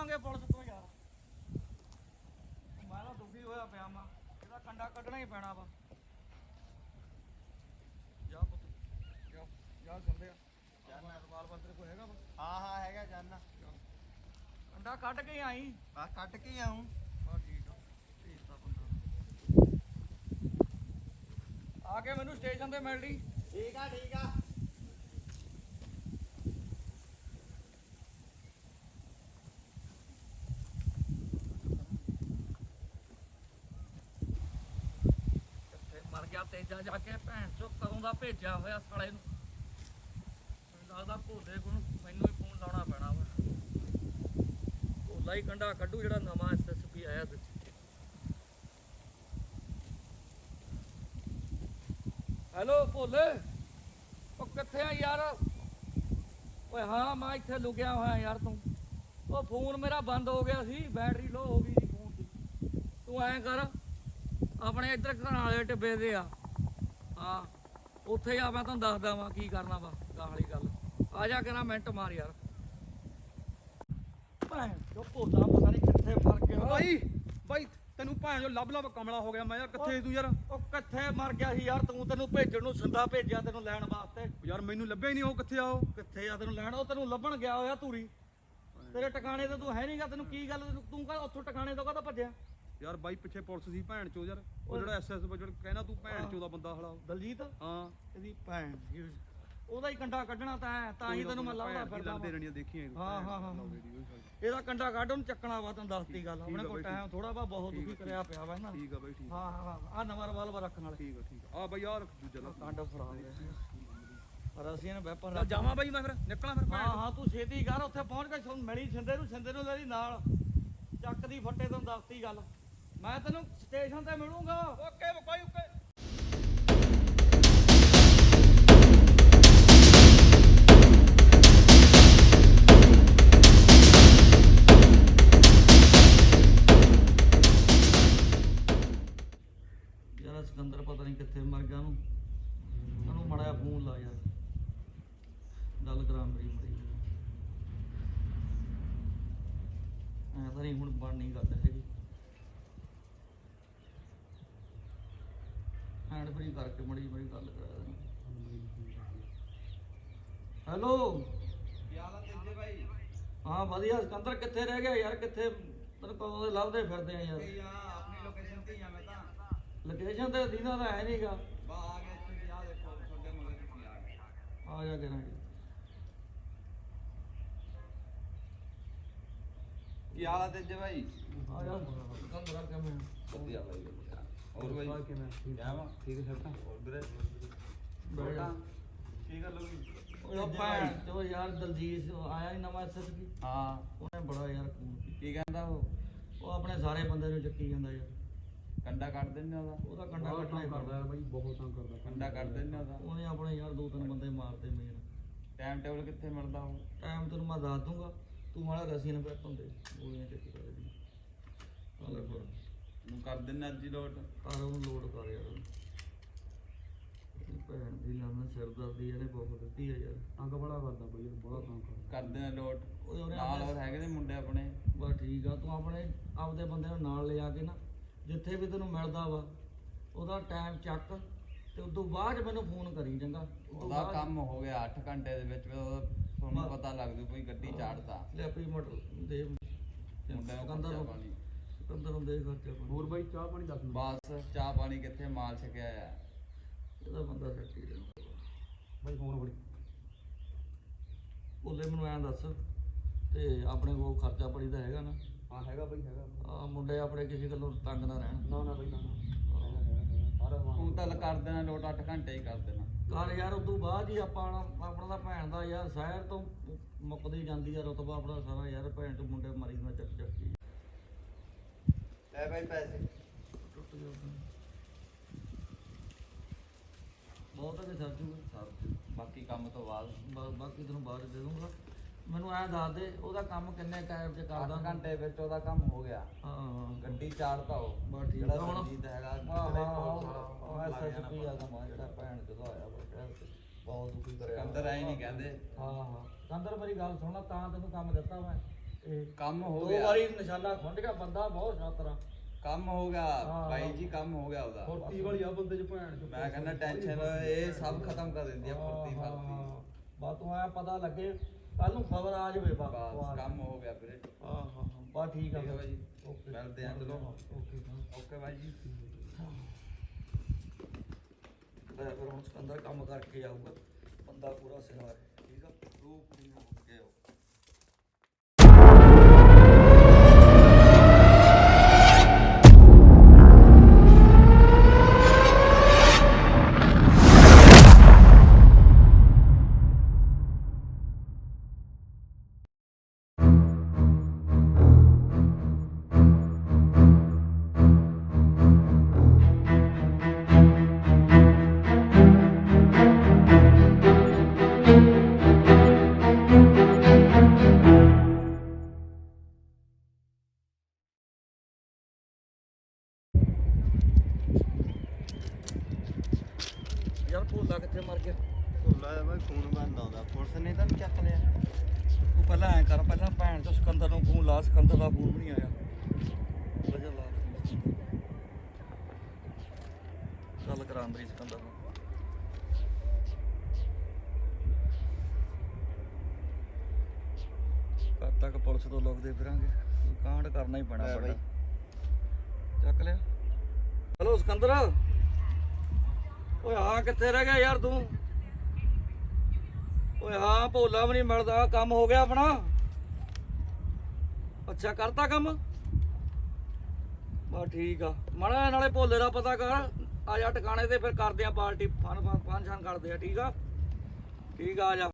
ਲੁਕਾਂਗੇ police ਤੋਂ ਯਾਰ। ਮੈਂ ਤਾਂ ਦੁਖੀ ਹੋਇਆ ਪਿਆ ਮਾਂ ਇਹਦਾ ਕੰਡਾ ਕੱਢਣਾ ਹੀ ਪੈਣਾ ਵਾ। ਜਾ ਪੁੱਤ। ਜਾ ਜਾ ਕੰਦਿਆ ਜਾਨਾ ਸਵਾਲ ਬੰਦਰ ਕੋਈ ਹੈਗਾ ਵਾ। ਹਾਂ ਹਾਂ ਹੈਗਾ ਜਾਨਾ। ਕੰਡਾ ਕੱਢ ਕੇ ਆਈ। ਆ ਕੱਟ ਕੇ ਆਉਂ ਹਾਂ ਠੀਕ ਆ। ਭੇਜਤਾ ਬੰਦਾ। ਆ ਕੇ ਮੈਨੂੰ ਸਟੇਸ਼ਨ ਤੇ ਮਿਲ ਲਈ। ਠੀਕ ਆ ਠੀਕ ਆ ਕਿੱਥੇ ਮਰ ਗਿਆ ਤੇਜਾ ਜਾ ਕੇ ਭੈਣ ਚੋ ਕਦੋਂ ਦਾ ਭੇਜਿਆ ਹੋਇਆ ਸਾਲੇ ਨੂੰ? ਮੈਨੂੰ ਲੱਗਦਾ ਭੋਲੇ ਕੋਲ ਮੈਨੂੰ ਹੀ ਫੋਨ ਲਾਉਣਾ ਪੈਣਾ ਵਾ। ਭੋਲਾ ਹੀ ਕੰਡਾ ਕੱਢੂ ਜਿਹੜਾ ਨਵਾਂ ਐਸਐਸਪੀ ਆਇਆ ਤੇ ਹੈਲੋ ਭੋਲੇ, ਉਹ ਕਿੱਥੇ ਆ ਯਾਰ? ਓਏ ਹਾਂ, ਮੈਂ ਇੱਥੇ ਲੁਕਿਆ ਹੋਇਆ ਯਾਰ ਤੂੰ। ਉਹ ਫੋਨ ਮੇਰਾ ਬੰਦ ਹੋ ਗਿਆ ਸੀ ਬੈਟਰੀ ਲੋ ਹੋ ਗਈ ਸੀ ਫੋਨ ਦੀ। ਤੂੰ ਐਂ ਕਰ, ਆਪਣੇ ਇੱਧਰ ਘਰਾਂ ਵਾਲੇ ਟਿੱਬੇ ਦੇ ਆ। ਉੱਥੇ ਆ ਮੈਂ ਤੁਹਾਨੂੰ ਦੱਸਦਾ ਵਾਂ ਕੀ ਕਰਨਾ ਵਾ ਗਾਂ ਵਾਲੀ ਗੱਲ। ਆ ਜਾ ਕੇ ਨਾ ਮਿੰਟ ਮਾਰ ਯਾਰ। ਭੈਣ ਜੋ ਭੋਲਾ ਪਤਾ ਨਹੀਂ ਕਿੱਥੇ ਮਰ ਗਿਆ ਬਾਈ ਬਾਈ ਤੈਨੂੰ ਭਾਂ ਜੋ ਲੱਭ ਲੱਭ ਕਮਲਾ ਹੋ ਗਿਆ ਮੈਂ ਯਾਰ ਕਿੱਥੇ ਤੂੰ ਯਾਰ? ਉਹ ਕਿੱਥੇ ਮਰ ਗਿਆ ਸੀ ਯਾਰ ਤੂੰ ਤੈਨੂੰ ਭੇਜਣ ਨੂੰ ਸੰਦਾ ਭੇਜਿਆ ਤੈਨੂੰ ਲੈਣ ਵਾਸਤੇ। ਯਾਰ ਮੈਨੂੰ ਲੱਭਿਆ ਹੀ ਨਹੀਂ ਉਹ ਕਿੱਥੇ ਆ ਉਹ? ਕਿੱਥੇ ਆ ਤੈਨੂੰ ਲੈਣ? ਉਹ ਤੈਨੂੰ ਲੱਭਣ ਗਿਆ ਹੋਇਆ ਧੂਰੀ। ਤੇਰੇ ਟਿਕਾਣੇ ਤੇ ਤੂੰ ਹੈ ਨਹੀਂਗਾ ਤੈਨੂੰ ਕੀ ਗੱਲ ਤੂੰ ਕਾ ਉੱਥੋਂ ਟਿਕਾਣੇ ਤੋਂ ਕਾਹਦਾ ਭੱਜਿਆ? ਯਾਰ ਬਾਈ ਪਿੱਛੇ ਪੁਲਿਸ ਸੀ ਭੈਣ ਚੋ ਯਾਰ ਉਹ ਜਿਹੜਾ ਐਸਐਸ ਜਿਹੜਾ ਕਹਿਣਾ ਤੂੰ ਭੈਣ ਚੋ ਦਾ ਬੰਦਾ ਹਲਾ। ਦਲਜੀਤ? ਹਾਂ। ਇਹਦੀ ਭੈਣ ਦੀ। ਉਹਦਾ ਹੀ ਕੰਡਾ ਕੱਢਣਾ ਤਾਂ ਹੈ, ਤਾਂ ਹੀ ਤੈਨੂੰ ਮੈਂ ਲੱਭਦਾ ਫਿਰਦਾ ਲੜਦੇ ਵਾਂ। ਰਹਿਣੀਆਂ ਦੇਖੀਆਂ ਹਾਂ, ਹਾਂ, ਹਾਂ। ਇਹਦਾ ਕੰਡਾ ਕੱਢ ਉਹਨੂੰ ਚੱਕਣਾ ਵਾ ਤੈਨੂੰ ਦੱਸਤੀ ਗੱਲ। ਆਪਣੇ ਆ ਕੋਲ ਟਾਈਮ ਥੋੜਾ ਵਾ ਬਹੁਤ ਦੁਖੀ ਕਰਿਆ ਪਿਆ ਵਾ ਇਹਨਾਂ ਨੇ। ਠੀਕ ਆ ਬਾਈ ਠੀਕ ਆ। ਹਾਂ ਹਾਂ ਆ ਨਵਾਂ ਰਿਵਾਲਵਰ ਰੱਖਣ ਵਾਲੇ। ਠੀਕ ਆ ਠੀਕ ਆ। ਆ ਬਾਈ ਯਾਰ ਦੂਜਾ ਲਾ ਕੰਡਾ ਫੜਾ ਪਰ ਅਸੀਂ ਇਹਨੇ ਵੈਪਨ ਚੱਲ ਜਾਵਾਂ ਬਾਈ ਮੈਂ ਫਿਰ ਨਿਕਲਾਂ ਫਿਰ ਹਾਂ ਹਾਂ ਤੂੰ ਛੇਤੀ ਕਰ ਉੱਥੇ ਪਹੁੰਚ ਕੇ ਮਿਲੀ ਛਿੰਦੇ ਨੂੰ ਛਿੰਦੇ ਨੂੰ ਮੇਰੀ ਨਾਲ। ਚੱਕ ਦੀ ਫੱਟੇ ਤੈਨੂੰ ਦੱਸਤੀ ਗੱਲ। ਮੈਂ ਤੈਨੂੰ ਸਟੇਸ਼ਨ ਤੇ ਮਿਲੂੰਗਾ। ਓਕੇ ਬਾਈ ਓਕੇ। ਯਾਰ ਸਿਕੰਦਰ ਪਤਾ ਨਹੀਂ ਕਿੱਥੇ ਮਰ ਗਿਆ ਉਹਨੂੰ। ਉਹਨੂੰ ਮੜਿਆ ਫੋਨ ਲਾ ਯਾਰ। ਗੱਲ ਕਰਾਂ ਮੇਰੀ ਮੜੀ ਐ ਤਾਂ ਨਹੀਂ ਹੁਣ ਬਣ ਨਹੀਂ ਗੱਲ ਹੈਗੀ। ਫ੍ਰੀ ਕਰਕੇ ਮੜੀ ਮੜੀ ਗੱਲ ਕਰਾ ਦੇਣਾ। ਹੈਲੋ? ਆ ਤੇਜੇ ਬਾਈ ਹਾਂ ਵਧੀਆ। ਸਿਕੰਦਰ ਕਿੱਥੇ ਰਹਿ ਗਿਆ ਯਾਰ? ਕਿੱਥੇ ਤੈਨੂੰ ਕਦੋਂ ਦੇ ਲੱਭਦੇ ਫਿਰਦੇ ਆ ਯਾਰ। ਆਪਣੀ ਲੋਕੇਸ਼ਨ ਤੇ ਹੀ ਆ ਮੈਂ ਤਾਂ। ਲੋਕੇਸ਼ਨ ਤੇ ਦੀਨਾ ਤਾਂ ਹੈ ਨਹੀਂਗਾ। ਬਾ ਆ ਗਿਆ ਤੁਸੀਂ ਆ ਦੇਖੋ ਤੁਹਾਡੇ ਮਗਰ ਤੁਸੀਂ ਆ ਗਏ ਆ ਜਾ ਕੇ ਨਾ ਜੀ ਕੀ ਹਾਲ ਆ ਤੇਜੇ ਬਾਈ ਆ ਜਾ। ਸਿਕੰਦਰ ਕਿਵੇਂ ਵਧੀਆ ਵਧੀਆ ਹੋਰ ਬਾਈ? ਕਿਵੇਂ ਜਾਵਾਂ ਠੀਕ ਹੈ ਸਰ ਹੋਰ ਵੀਰੇ? ਬੈਠ ਜਾ। ਕੀ ਗੱਲ ਹੋ ਗਈ? ਉਹ ਭੈਣ ਚੋ ਯਾਰ ਦਲਜੀਤ ਆਇਆ ਹੀ ਨਵਾਂ ਐਸਐਸਪੀ ਹਾਂ। ਉਹਨੇ ਬੜਾ ਯਾਰ ਖੂਨ ਪੀਤਾ। ਕੀ ਕਹਿੰਦਾ ਉਹ? ਉਹ ਆਪਣੇ ਸਾਰੇ ਬੰਦੇ ਨੂੰ ਚੱਕੀ ਜਾਂਦਾ ਯਾਰ। ਕੰਡਾ ਕੱਢ ਦਿੰਨੇ ਉਹਦਾ? ਉਹਦਾ ਕੰਡਾ ਕੱਟਣਾ ਹੀ ਪੜਦਾ ਬਾਈ ਬਹੁਤ ਤੰਗ ਕਰਦਾ। ਕੰਡਾ ਕੱਢ ਦਿੰਨੇ ਉਹਦਾ? ਉਹਨੇ ਆਪਣੇ ਯਾਰ ਦੋ ਤਿੰਨ ਬੰਦੇ ਮਾਰਦੇ ਮੇਨ ਟਾਈਮ ਟੇਬਲ ਕਿੱਥੇ ਮਿਲਦਾ ਉਹ? ਟਾਈਮ ਤੈਨੂੰ ਮੈਂ ਦੱਸ ਦੂੰਗਾ। ਤੂੰ ਮਾੜਾ ਰਸੀ ਨੇ ਪੈਪ ਹੁੰਦੇ। ਗੋਲੀਆਂ ਚੱਕੀ ਕਰ ਦੀ ਹਾਲੇ ਫਿਰ। ਨੂੰ ਕਰ ਦਿੰਨੇ ਅੱਜ ਹੀ ਲੋਟ ਤਾਰ ਉਹਨੂੰ ਲੋਡ ਕਰ ਯਾਰ। ਉਹਦੀ ਭੈਣ ਦੀ ਲੰਨ ਸਿਰ ਦਰਦੀ ਇਹਨੇ ਬਹੁਤ ਦਿੱਤੀ ਆ ਯਾਰ। ਤੰਗ ਬੜਾ ਕਰਦਾ ਬਾਈ ਯਾਰ ਬੜਾ ਤੰਗ ਕਰਦਾ। ਕਰ ਦਿੰਨੇ ਲੋਟ ਓਏ ਉਹਨੇ ਨਾਲ ਹੋਰ ਹੈਗੇ ਨੇ ਮੁੰਡੇ ਆਪਣੇ। ਬਸ ਠੀਕ ਆ ਤੂੰ ਆਪਣੇ ਆਪਦੇ ਬੰਦੇ ਨੂੰ ਨਾਲ ਲਿਜਾ ਕੇ ਨਾ ਜਿੱਥੇ ਵੀ ਤੈਨੂੰ ਮਿਲਦਾ ਵਾ ਉਹਦਾ ਟਾਈਮ ਚੱਕ ਤੇ ਉਦੋਂ ਬਾਅਦ 'ਚ ਮੈਨੂੰ ਫੋਨ ਕਰੀ ਚੰਗਾ। ਉਦੋਂ ਉਹਦਾ ਬਾਅਦ- ਕੰਮ ਹੋ ਗਿਆ 8 ਘੰਟੇ ਦੇ ਵਿੱਚ ਉਹਦਾ ਤੁਹਾਨੂੰ। ਪਤਾ ਲੱਗ ਜੂ ਕੋਈ ਗੱਡੀ ਚਾੜਦਾ। ਲੈ ਆਪਣੀ ਮਟਰ ਦੇ। ਮੁੰਡੇ ਨੂੰ ਸਿਕੰਦਰ ਖਰਚਾ ਨੂੰ ਪਾਣੀ। ਸਿਕੰਦਰ ਨੂੰ ਦੇ ਖਰਚਾ ਪਾਣੀ। ਹੋਰ ਬਾਈ ਚਾਹ ਪਾਣੀ ਦੱਸ ਬਸ ਚਾਹ ਪਾਣੀ ਕਿੱਥੇ ਮਾਲ ਛਕਿਆ ਆ। ਇਹਦਾ ਬੰਦਾ ਸੱਟੀ ਦੇ ਬਾਈ ਫੋਨ ਫੜੀ। ਬੋਲੇ ਮੈਨੂੰ ਐਂ ਦੱਸ ਤੇ ਆਪਣੇ ਕੋਲ ਖਰਚਾ ਪਾਣੀ ਦਾ ਹੈਗਾ ਨਾ। ਹਾਂ ਹੈਗਾ ਬਾਈ ਹੈਗਾ। ਆ ਮੁੰਡੇ ਆਪਣੇ ਕਿਸੇ ਗੱਲੋਂ ਤੰਗ ਨਾ ਰਹਿਣ। ਨਾ ਨਾ ਬਾਈ ਨਾ ਨਾ। ਹੈਗਾ ਹੈਗਾ ਹੈਗਾ। ਸਾਰਾ ਤੂੰ ਤਾਂ ਕਰ ਦੇਣਾ ਲੋਟ 8 ਘੰਟੇ ਹੀ ਕਰ ਦੇਣਾ। ਘਰ ਯਾਰ ਉਦੋਂ ਬਾਅਦ ਹੀ ਆਪਾਂ ਆਪਣਾ ਦਾ ਭੈਣ ਦਾ ਯਾਰ ਸ਼ਹਿਰ ਤੋਂ ਮੁੱਕਦੀ ਜਾਂਦੀ ਆ ਰਤਬਾ ਆਪਣਾ ਸਾਰਾ ਯਾਰ ਭੈਣ ਤੋਂ ਮੁੰਡੇ ਮਰੀ ਨਾ ਚੱਕ ਚੱਕੀ ਲੈ ਬਾਈ ਪੈਸੇ। ਟੁੱਟ ਗਿਆ ਆਪਣਾ। ਬਹੁਤ ਹੈ ਸਰ ਜੂਗਾ। ਸਰ ਬਾਕੀ ਕੰਮ ਤੋਂ ਬਾਅਦ ਬਾ- ਬਾਕੀ ਤੈਨੂੰ ਬਾਅਦ 'ਚ ਦੇ ਦੂੰਗਾ। ਮੈਨੂੰ ਐਂ ਦੱਸ ਦੇ ਉਹਦਾ ਕੰਮ ਕਿੰਨੇ ਟਾਈਮ 'ਚ 8 ਕਰਦਾ ਘੰਟੇ ਵਿੱਚ ਉਹਦਾ ਕੰਮ ਹੋ ਗਿਆ। ਹਾਂ ਹਾਂ ਗੱਡੀ ਚਾੜਦਾ ਉਹ। ਬਸ ਠੀਕ। ਆ ਜਿਹੜਾ ਹੁਣ? ਸੰਜੀਤ ਹੈਗਾ ਹਾਂ ਜਿਹੜੇ ਹਾਂ ਪੁਲਿਸ ਉਹ ਵਾਲਾ, ਲੱਗ ਜਾਣਾ ਐਸਐਸਪੀ ਆ ਦਾ ਮਾਂ ਜਿਹੜਾ ਭੈਣ ਜਦੋਂ ਆਇਆ ਵਾ ਸ਼ਹਿਰ ਤੇ ਬਹੁਤ ਦੁਖੀ ਕਰਿਆ। ਸਿਕੰਦਰ ਐਂ ਨਹੀਂ ਕਹਿੰਦੇ। ਹਾਂ ਹਾਂ। ਕੰਦਰ ਮੇਰੀ ਗੱਲ ਸੁਣ ਲਾ ਤਾਂ ਤੈਨੂੰ ਕੰਮ ਦਿੱਤਾ ਮੈਂ। ਕੰਮ ਹੋ ਦੋ ਗਿਆ। ਵਾਰੀ ਨਿਸ਼ਾਨਾ ਖੁੰਡ ਗਿਆ ਬੰਦਾ ਬਹੁਤ ਸ਼ਾਤਰਾ। ਕੰਮ ਹੋ ਗਿਆ ਹਾਂ, ਬਾਈ। ਜੀ ਕੰਮ ਹੋ ਗਿਆ ਉਹਦਾ। ਫੁਰਤੀ ਵਾਲੀ ਆ ਬੰਦੇ ਚ ਭੈਣ ਚੋ ਮੈਂ ਕਹਿੰਦਾ ਟੈਨਸ਼ਨ ਇਹ ਸਭ ਖਤਮ ਕਰ ਦਿੰਦੀ ਆ ਫੁਰਤੀ ਫਰਤੀ ਬਾ ਤੂੰ ਆਇਆ ਪਤਾ ਲੱਗੇ ਕੱਲ ਨੂੰ ਖਬਰ ਆ ਜਾਵੇ ਬਾ ਬਸ ਕੰਮ ਹੋ ਗਿਆ ਵੀਰੇ। ਹਾਂ ਹਾਂ ਬਾ ਠੀਕ ਆ ਠੀਕ ਆ ਬਾਈ ਓਕੇ। ਮਿਲਦੇ ਆ ਚਲੋ ਓਕੇ ਓਕੇ ਬਾਈ ਜੀ। ਮੈਂ ਫਿਰ ਹੁਣ ਸਿਕੰਦਰ ਕੰਮ ਕਰਕੇ ਆਊਗਾ। ਬੰਦਾ ਪੂਰਾ ਸਿਰਾ ਠੀਕ ਆ? ਤੂੰ ਕੁੜੀ ਨੂੰ ਭੋਲਾ ਕਿੱਥੇ ਮਰ ਗਿਆ। ਭੋਲਾ ਦਾ ਬਾਈ ਫੋਨ ਬੰਦ ਆਉਂਦਾ। ਪੁਲਿਸ ਨੇ ਤਾਂ ਨਹੀਂ ਚੱਕ ਲਿਆ। ਤੂੰ ਪਹਿਲਾਂ ਐਂ ਕਰ ਪਹਿਲਾਂ ਭੈਣ ਤੋਂ ਸਿਕੰਦਰ ਨੂੰ ਫੋਨ ਲਾ ਸਿਕੰਦਰ ਦਾ ਫੋਨ ਵੀ ਨਹੀਂ ਆਇਆ। ਵਜਾ ਲਾ ਗੱਲ ਕਰਾਂ ਅੰਦਰ ਸਿਕੰਦਰ ਕਦ ਤੱਕ ਪੁਲਿਸ ਤੋਂ ਲੁਕਦੇ ਫਿਰਾਂਗੇ? ਕਾਂਡ ਕਰਨਾ ਹੀ ਪੈਣਾ ਬਾਈ। ਚੱਕ ਲਿਆ। ਹਲੋ ਸਿਕੰਦਰ। ਓਏ ਹਾਂ ਕਿੱਥੇ ਰਹਿ ਗਿਆ ਯਾਰ ਤੂੰ? ਓਏ ਹਾਂ ਭੋਲਾ ਵੀ ਨਹੀਂ ਮਿਲਦਾ, ਕੰਮ ਹੋ ਗਿਆ ਆਪਣਾ। ਅੱਛਾ, ਕਰਤਾ ਕੰਮ? ਬਾ ਠੀਕ ਆ। ਮਾੜਾ ਜਿਹਾ ਨਾਲੇ ਭੋਲੇ ਦਾ ਪਤਾ ਕਰ, ਆ ਜਾ ਟਿਕਾਣੇ ਤੇ ਫਿਰ ਕਰਦੇ ਆ ਪਾਰਟੀ, ਫਨ ਫਨ ਫੰਕਸ਼ਨ ਕਰਦੇ ਆ, ਠੀਕ ਆ? ਠੀਕ ਆ ਜਾ।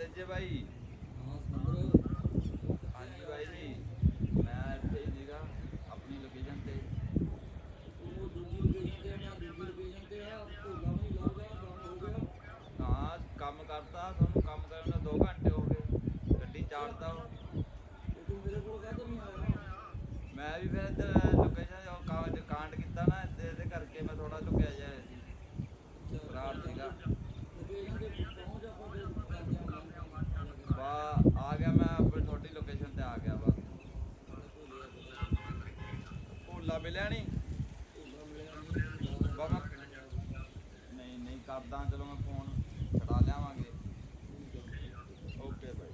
ਜੇ ਹਾਂਜੀ ਜੀ ਮੈਂ ਇੱਥੇ ਹੀ ਸੀਗਾ ਆਪਣੀ ਲੋਕੇਸ਼ਨ ਤੇ। ਉਹ ਦੂਜੀ ਲੋਕੇਸ਼ਨ ਤੇ ਆ ਦੂਜੀ ਲੋਕੇਸ਼ਨ ਤੇ ਆ ਭੋਲਾ ਵੀ ਨਹੀਂ ਲੱਗਦਾ ਕੰਮ ਹੋ ਗਿਆ। ਹਾਂ ਕੰਮ ਕਰਤਾ ਤੁਹਾਨੂੰ ਕੰਮ ਕਰਨ ਨੂੰ 2 ਘੰਟੇ ਹੋ ਗਏ। ਗੱਡੀ ਚਾੜਦਾ ਤੇ ਤੂੰ ਮੇਰੇ ਕੋਲ ਕਾਹਤੋਂ ਨਹੀਂ ਆਇਆ? ਮੈਂ ਵੀ ਫਿਰ ਲੋਕੇਸ਼ਨ ਜੋ ਕਾਂਡ ਕੀਤਾ ਨਾ ਇੱਥੇ ਇਹਦੇ ਕਰਕੇ ਮੈਂ ਥੋੜਾ ਲੁਕਿਆ ਜਾਇਆ ਸੀ ਫਰਾਰ ਸੀਗਾ ਲੋਕੇਸ਼ਨ ਤੇ ਪਹੁੰਚ ਆਪਾਂ ਫਿਰ ਕਰਦੇ ਆ ਬਾ ਆ ਗਿਆ ਮੈਂ ਆਪਣੀ ਤੁਹਾਡੀ ਲੋਕੇਸ਼ਨ ਤੇ ਆ ਗਿਆ ਬਸ ਭੋਲਾ ਮਿਲਿਆ ਨਹੀਂ ਬਾ ਮੈਂ ਨਹੀਂ ਨਹੀਂ ਕਰਦਾ ਚਲੋ ਮੈਂ ਫੋਨ ਛਡਾ ਲਿਆਵਾਂਗੇ। ਓਕੇ ਬਾਈ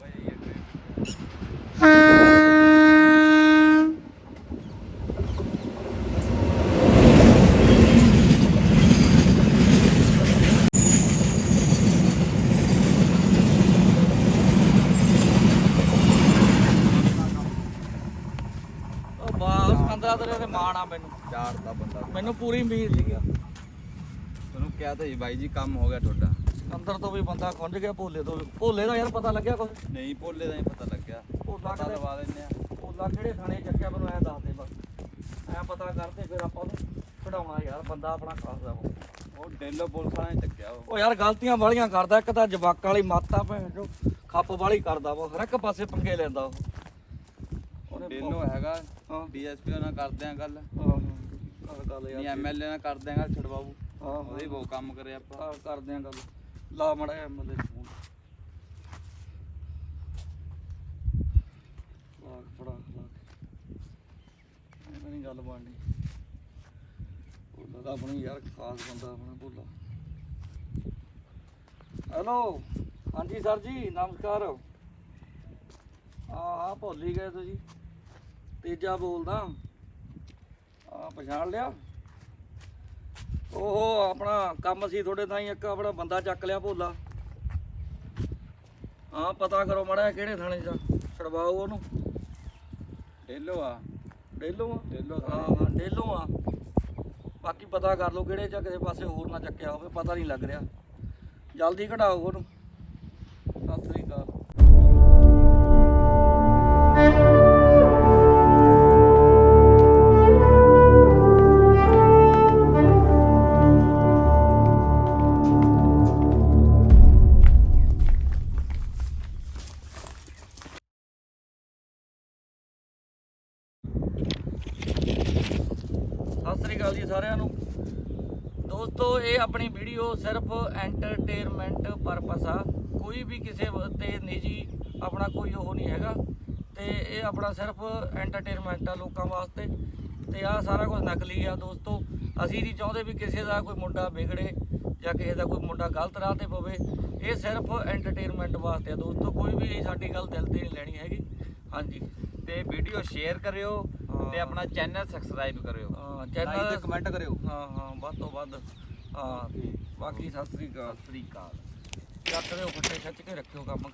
ਬਾਈ ਇਹ ਉਹ ਤੇਰੇ ਤੇ ਮਾਣ ਆ ਮੈਨੂੰ। ਚਾੜਦਾ ਬੰਦਾ ਮੈਨੂੰ ਪੂਰੀ ਉਮੀਦ ਸੀਗਾ। ਤੁਹਾਨੂੰ ਕਿਹਾ ਤਾਂ ਜੀ ਬਾਈ ਜੀ ਕੰਮ ਹੋ ਗਿਆ ਤੁਹਾਡਾ। ਅੰਦਰ ਤੋਂ ਵੀ ਬੰਦਾ ਖੁੰਝ ਗਿਆ ਭੋਲੇ ਤੋਂ ਵੀ ਭੋਲੇ ਦਾ ਯਾਰ ਪਤਾ ਲੱਗਿਆ ਕੁਝ ਨਹੀਂ ਭੋਲੇ ਦਾ ਹੀ ਪਤਾ ਲੱਗਿਆ। ਭੋਲਾ ਪਤਾ ਕਿਤੇ ਲਵਾ ਦਿੰਦੇ ਆ। ਭੋਲਾ ਕਿਹੜੇ ਥਾਣੇ ਚੱਕਿਆ ਮੈਨੂੰ ਐ ਦੱਸ ਦੇ ਬਸ। ਐ ਪਤਾ ਕਰਦੇ ਫਿਰ ਆਪਾਂ ਉਹਨੂੰ ਕਢਾਉਣਾ ਯਾਰ ਬੰਦਾ ਆਪਣਾ ਖਾਸ ਦਾ ਉਹ। ਉਹ ਡੇਲੋ ਪੁਲਿਸ ਵਾਲਿਆਂ ਨੇ ਚੱਕਿਆ ਉਹ। ਉਹ ਯਾਰ ਗਲਤੀਆਂ ਵਾਲੀਆਂ ਕਰਦਾ ਇੱਕ ਤਾਂ ਜਵਾਕਾਂ ਵਾਲੀ ਮਾਤਾ ਭੈਣ ਜੋ ਖੱਪ ਵਾਲੀ ਕਰਦਾ ਵਾ ਹਰ ਇੱਕ ਪਾਸੇ ਪੰਗੇ ਲੈਂਦਾ ਉਹ। ਡੇਲੋ ਹੈਗਾ ਹਾਂ ਡੀਐਸਪੀ ਨਾਲ ਕਰਦੇ ਆ ਗੱਲ। ਹਾਂ ਨਹੀਂ ਐਮਐਲਏ ਨਾਲ ਕਰਦੇ ਆ ਗੱਲ ਛੜਵਾਬੂ ਹਾਂ ਉਹਦੇ ਬਹੁਤ ਕੰਮ ਕਰੇ ਆਪਾਂ। ਕਰਦੇ ਆ ਗੱਲ। ਲਾ ਮੜਾ ਐਮਐਲਏ ਫੋਨ। ਲਾ ਫੜਾ ਲਾ ਐਵੇਂ ਨਹੀਂ ਗੱਲ ਬਣਨੀ। ਭੋਲਾ ਤਾਂ ਆਪਣੀ ਯਾਰ ਖਾਸ ਬੰਦਾ ਆਪਣਾ ਭੋਲਾ। ਹੈਲੋ। ਹਾਂਜੀ ਸਰ ਜੀ ਨਮਸਕਾਰ। ਹਾਂ ਹਾਂ ਭੁੱਲ ਹੀ ਗਏ ਤੁਸੀਂ। ਤੇਜਾ ਬੋਲਦਾ। ਆ ਪਛਾਣ ਲਿਆ? ਉਹ ਆਪਣਾ ਕੰਮ ਸੀ ਤੁਹਾਡੇ ਤਾਂ ਹੀ ਇੱਕ ਆਪਣਾ ਬੰਦਾ ਚੱਕ ਲਿਆ ਭੋਲਾ। ਹਾਂ ਪਤਾ ਕਰੋ ਮੜਾ ਕਿਹੜੇ ਥਾਣੇ ਚ ਆ। ਛਡਵਾਓ ਉਹਨੂੰ। ਡੇਲੋ ਆ। ਡੇਲੋ ਆ? ਡੇਲੋ ਹਾਂ ਹਾਂ ਡੇਲੋ ਆ। ਬਾਕੀ ਪਤਾ ਕਰ ਲਓ ਕਿਹੜੇ ਚ ਕਿਸੇ ਪਾਸੇ ਹੋਰ ਨਾ ਚੱਕਿਆ ਹੋਵੇ ਪਤਾ ਨਹੀਂ ਲੱਗ ਰਿਹਾ। ਜਲਦੀ ਕਢਾਓ ਉਹਨੂੰ। ਸਤਿ ਸ੍ਰੀ ਅਕਾਲ। ਸਤਿ ਸ੍ਰੀ ਅਕਾਲ ਜੀ ਸਾਰਿਆਂ ਨੂੰ। ਦੋਸਤੋ, ਇਹ ਆਪਣੀ ਵੀਡੀਓ ਸਿਰਫ ਐਂਟਰਟੇਨਮੈਂਟ ਪਰਪਸ ਆ। ਕੋਈ ਵੀ ਕਿਸੇ ਤੇ ਨਿੱਜੀ ਆਪਣਾ ਕੋਈ ਉਹ ਨਹੀਂ ਹੈਗਾ। ਤੇ ਇਹ ਆਪਣਾ ਸਿਰਫ ਐਂਟਰਟੇਨਮੈਂਟ ਆ ਲੋਕਾਂ ਵਾਸਤੇ। ਤੇ ਆ ਸਾਰਾ ਕੁਝ ਨਕਲੀ ਆ ਦੋਸਤੋ। ਅਸੀਂ ਨਹੀਂ ਚਾਹੁੰਦੇ ਵੀ ਕਿਸੇ ਦਾ ਕੋਈ ਮੁੰਡਾ ਵਿਗੜੇ ਜਾਂ ਕਿਸੇ ਦਾ ਕੋਈ ਮੁੰਡਾ ਗਲਤ ਰਾਹ ਤੇ ਪਵੇ। ਇਹ ਸਿਰਫ ਐਂਟਰਟੇਨਮੈਂਟ ਵਾਸਤੇ ਆ ਦੋਸਤੋ। ਕੋਈ ਵੀ ਸਾਡੀ ਗੱਲ ਦਿਲ ਤੇ ਨਹੀਂ ਲੈਣੀ ਹੈਗੀ। ਹਾਂਜੀ। ਤੇ ਵੀਡੀਓ ਸ਼ੇਅਰ ਕਰਿਓ। ਤੇ ਆਪਣਾ ਚੈਨਲ ਸਬਸਕ੍ਰਾਈਬ ਕਰਿਓ। ਹਾਂ ਚੈਨਲ ਤੇ ਕਮੈਂਟ ਕਰਿਓ। ਹਾਂ ਹਾਂ ਵੱਧ ਤੋਂ ਵੱਧ। ਹਾਂ ਬਾਕੀ ਸਤਿ ਸ੍ਰੀ ਅਕਾਲ। ਸਤਿ ਸ੍ਰੀ ਅਕਾਲ। ਚੱਕ ਦਿਓ ਫੱਟੇ ਖਿੱਚ ਕੇ ਰੱਖਿਓ ਕੰਮ।